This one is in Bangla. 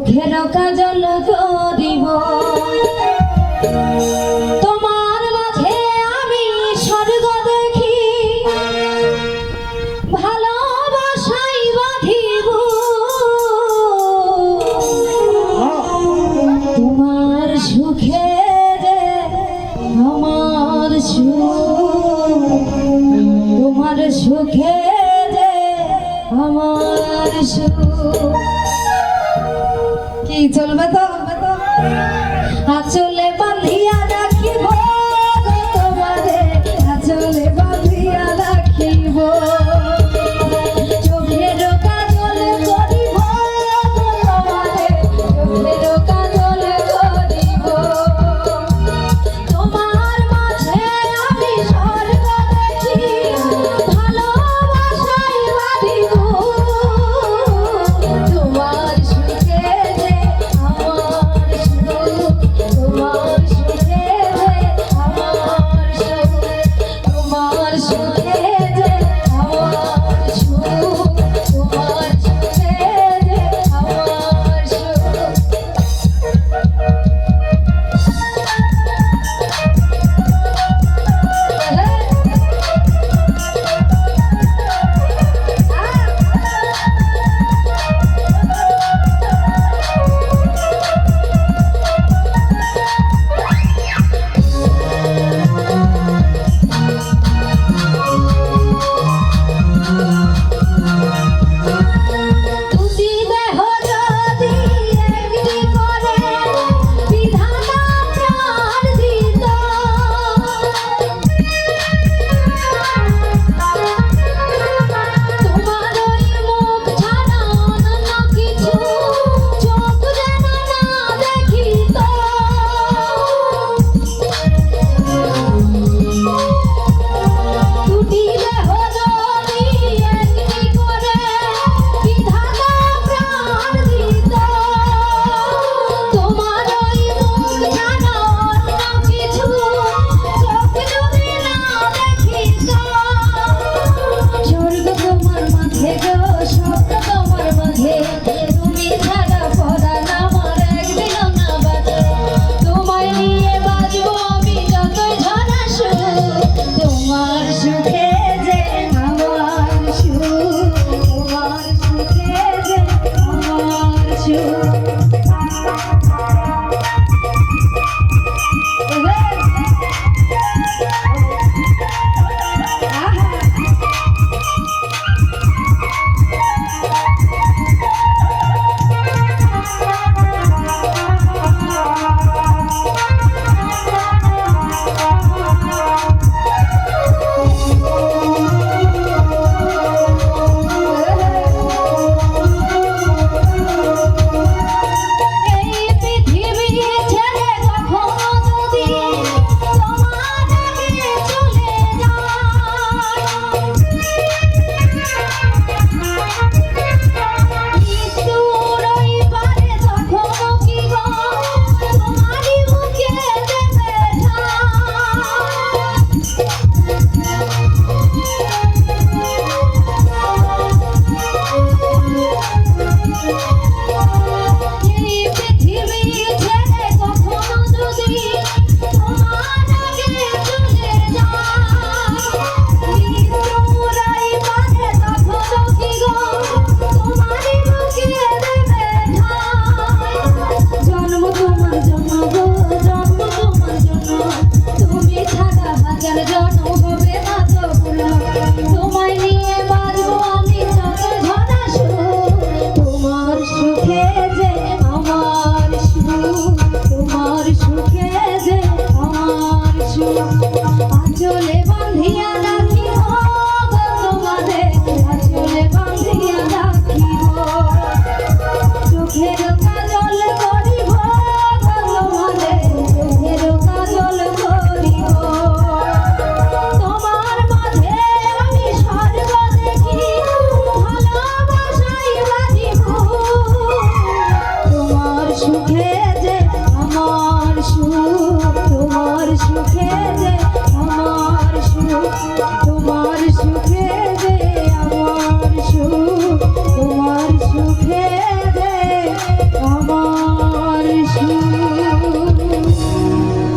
মুখের কাজল করিব। তোমার মাঝে আমি স্বর্গ দেখি। ভালোবাসাই বাঁধিব। তোমার সুখে আমার সুখ। তোমার সুখে আমার সুখ। কি চলবে তো? হবে তো আচল you. সুখে